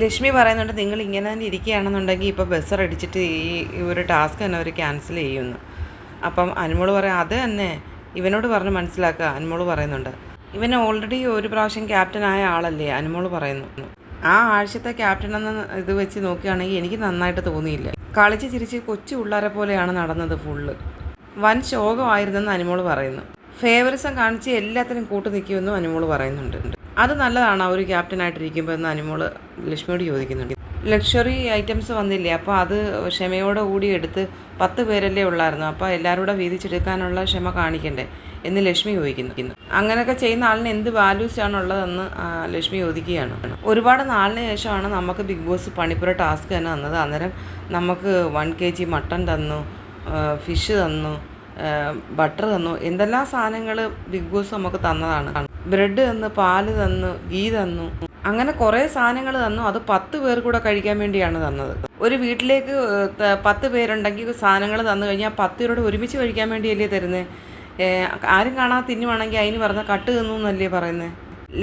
ലക്ഷ്മി പറയുന്നുണ്ട് നിങ്ങൾ ഇങ്ങനെ തന്നെ ഇരിക്കുകയാണെന്നുണ്ടെങ്കിൽ ഇപ്പോൾ ബസ് അടിച്ചിട്ട് ഈ ഒരു ടാസ്ക് തന്നെ അവർ ക്യാൻസൽ ചെയ്യുന്നു. അപ്പം അനുമോൾ പറയാം അത് തന്നെ. ഇവനോട് പറഞ്ഞ് മനസ്സിലാക്കുക അനുമോൾ പറയുന്നുണ്ട്. ഇവൻ ഓൾറെഡി ഒരു പ്രാവശ്യം ക്യാപ്റ്റൻ ആയ ആളല്ലേ അനുമോൾ പറയുന്നു. ആ ആഴ്ചത്തെ ക്യാപ്റ്റൻ എന്ന ഇത് വെച്ച് നോക്കുകയാണെങ്കിൽ എനിക്ക് നന്നായിട്ട് തോന്നിയില്ല. കളിച്ച് ചിരിച്ച് കൊച്ചു പിള്ളേരെ പോലെയാണ് നടന്നത് ഫുള്ള് വൻ ശോകമായിരുന്നെന്ന് അനുമോൾ പറയുന്നു. ഫേവറിസം കാണിച്ച് എല്ലാത്തിനും കൂട്ടു നിൽക്കുമെന്നും അനുമോൾ പറയുന്നുണ്ട്. അത് നല്ലതാണ് ഒരു ക്യാപ്റ്റനായിട്ടിരിക്കുമ്പോൾ എന്ന് അനിമോൾ ലക്ഷ്മിയോട് ചോദിക്കുന്നുണ്ട്. ലക്ഷറി ഐറ്റംസ് വന്നില്ലേ അപ്പോൾ അത് ക്ഷമയോടെ കൂടി എടുത്ത് പത്ത് പേരല്ലേ ഉള്ളായിരുന്നു അപ്പോൾ എല്ലാവരും കൂടെ വീതിച്ചെടുക്കാനുള്ള ക്ഷമ കാണിക്കണ്ടേ എന്ന് ലക്ഷ്മി ചോദിക്കുന്നു. അങ്ങനെയൊക്കെ ചെയ്യുന്ന ആളിന് എന്ത് വാല്യൂസ് ആണുള്ളതെന്ന് ലക്ഷ്മി ചോദിക്കുകയാണ്. ഒരുപാട് നാളിന് ശേഷമാണ് നമുക്ക് ബിഗ് ബോസ് പണിപ്പുര ടാസ്ക് തന്നെ തന്നത്. അന്നേരം നമുക്ക് വൺ കെ ജി മട്ടൺ തന്നു ഫിഷ് തന്നു ബട്ടർ തന്നു. എന്തെല്ലാം സാധനങ്ങൾ ബിഗ് ബോസ് നമുക്ക് തന്നതാണ്. ബ്രെഡ് തന്നു പാൽ തന്നു ഗീ തന്നു. അങ്ങനെ കുറേ സാധനങ്ങൾ തന്നു. അത് പത്ത് പേർ കൂടെ കഴിക്കാൻ വേണ്ടിയാണ് തന്നത്. ഒരു വീട്ടിലേക്ക് പത്ത് പേരുണ്ടെങ്കിൽ സാധനങ്ങൾ തന്നു കഴിഞ്ഞാൽ പത്ത് പേരോട് ഒരുമിച്ച് കഴിക്കാൻ വേണ്ടിയല്ലേ തരുന്നത് ആരും കാണാതെ തിന്നുവാണെങ്കിൽ അതിന് പറഞ്ഞ കട്ട് തിന്നു എന്നല്ലേ പറയുന്നത്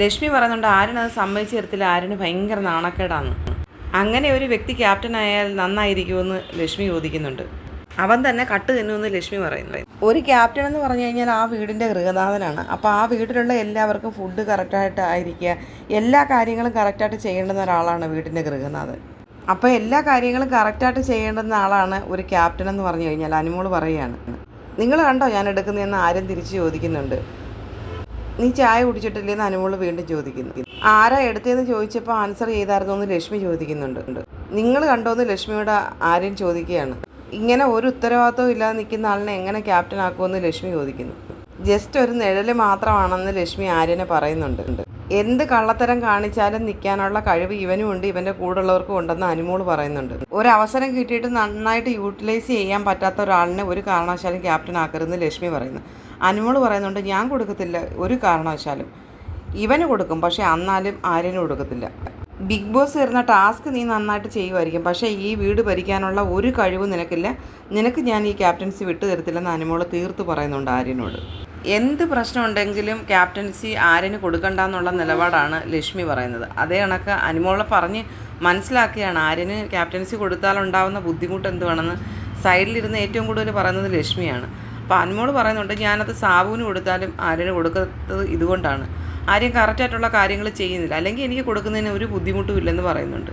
ലക്ഷ്മി പറയുന്നുണ്ട് ആരിനത് സമ്മതിച്ച് തരത്തില്ല. ആരിന് ഭയങ്കര നാണക്കേടാണ്. അങ്ങനെ ഒരു വ്യക്തി ക്യാപ്റ്റൻ ആയാൽ നന്നായിരിക്കുമെന്ന് ലക്ഷ്മി ചോദിക്കുന്നുണ്ട്. അവൻ തന്നെ കട്ട് തിന്നുമെന്ന് ലക്ഷ്മി പറയുന്നത് ഒരു ക്യാപ്റ്റൻ എന്ന് പറഞ്ഞു കഴിഞ്ഞാൽ ആ വീടിന്റെ ഗൃഹനാഥനാണ്. അപ്പോൾ ആ വീട്ടിലുള്ള എല്ലാവർക്കും ഫുഡ് കറക്റ്റായിട്ട് ആയിരിക്കുക. എല്ലാ കാര്യങ്ങളും കറക്റ്റായിട്ട് ചെയ്യേണ്ടുന്ന ഒരാളാണ് വീടിന്റെ ഗൃഹനാഥൻ. അപ്പോൾ എല്ലാ കാര്യങ്ങളും കറക്റ്റായിട്ട് ചെയ്യേണ്ടുന്ന ആളാണ് ഒരു ക്യാപ്റ്റൻ എന്ന് പറഞ്ഞു കഴിഞ്ഞാൽ അനുമോൾ പറയുകയാണ്. നിങ്ങൾ കണ്ടോ ഞാൻ എടുക്കുന്നതെന്ന് ആരും തിരിച്ച് ചോദിക്കുന്നുണ്ട്. നീ ചായ കുടിച്ചിട്ടില്ലേന്ന് അനുമോൾ വീണ്ടും ചോദിക്കുന്നു. ആരാ എടുത്തതെന്ന് ചോദിച്ചപ്പോൾ ആൻസർ ചെയ്തായിരുന്നു എന്ന് ലക്ഷ്മി ചോദിക്കുന്നുണ്ട്. നിങ്ങൾ കണ്ടോന്ന് ലക്ഷ്മിയോട് ആര്യൻ ചോദിക്കുകയാണ്. ഇങ്ങനെ ഒരു ഉത്തരവാദിത്വം ഇല്ലാതെ നിൽക്കുന്ന ആളിനെ എങ്ങനെ ക്യാപ്റ്റൻ ആക്കുമെന്ന് ലക്ഷ്മി ചോദിക്കുന്നു. ജസ്റ്റ് ഒരു നിഴൽ മാത്രമാണെന്ന് ലക്ഷ്മി ആര്യനെ പറയുന്നുണ്ട്. എന്ത് കള്ളത്തരം കാണിച്ചാലും നിൽക്കാനുള്ള കഴിവ് ഇവനും ഉണ്ട് ഇവന്റെ കൂടെയുള്ളവർക്കും ഉണ്ടെന്ന് അനുമോൾ പറയുന്നുണ്ട്. ഒരു അവസരം കിട്ടിയിട്ട് നന്നായിട്ട് യൂട്ടിലൈസ് ചെയ്യാൻ പറ്റാത്ത ഒരാളിനെ ഒരു കാരണവശാലും ക്യാപ്റ്റൻ ആക്കരുതെന്ന് ലക്ഷ്മി പറയുന്നു. അനുമോൾ പറയുന്നുണ്ട് ഞാൻ കൊടുക്കത്തില്ല ഒരു കാരണവശാലും. ഇവന് കൊടുക്കും പക്ഷേ അന്നാലും ആര്യന് കൊടുക്കത്തില്ല. ബിഗ് ബോസ് തരുന്ന ടാസ്ക് നീ നന്നായിട്ട് ചെയ്യുമായിരിക്കും. പക്ഷേ ഈ വീട് ഭരിക്കാനുള്ള ഒരു കഴിവും നിനക്കില്ല. നിനക്ക് ഞാൻ ഈ ക്യാപ്റ്റൻസി വിട്ടു തരത്തില്ലെന്ന് അനുമോൾ തീർത്ത് പറയുന്നുണ്ട് ആര്യനോട്. എന്ത് പ്രശ്നമുണ്ടെങ്കിലും ക്യാപ്റ്റൻസി ആര്യന് കൊടുക്കണ്ടെന്നുള്ള നിലപാടാണ് ലക്ഷ്മി പറയുന്നത്. അതേ കണക്ക് അനുമോളെ പറഞ്ഞ് മനസ്സിലാക്കിയാണ് ആര്യന് ക്യാപ്റ്റൻസി കൊടുത്താൽ ഉണ്ടാവുന്ന ബുദ്ധിമുട്ട് എന്തുവാണെന്ന് സൈഡിലിരുന്ന് ഏറ്റവും കൂടുതൽ പറയുന്നത് ലക്ഷ്മിയാണ്. അപ്പോൾ അനുമോൾ പറയുന്നുണ്ട് ഞാനത് സാബുവിന് കൊടുത്താലും ആര്യന് കൊടുക്കുന്നത് ഇതുകൊണ്ടാണ്. ആര്യം കറക്റ്റായിട്ടുള്ള കാര്യങ്ങൾ ചെയ്യുന്നില്ല. അല്ലെങ്കിൽ എനിക്ക് കൊടുക്കുന്നതിന് ഒരു ബുദ്ധിമുട്ടും ഇല്ലെന്ന് പറയുന്നുണ്ട്.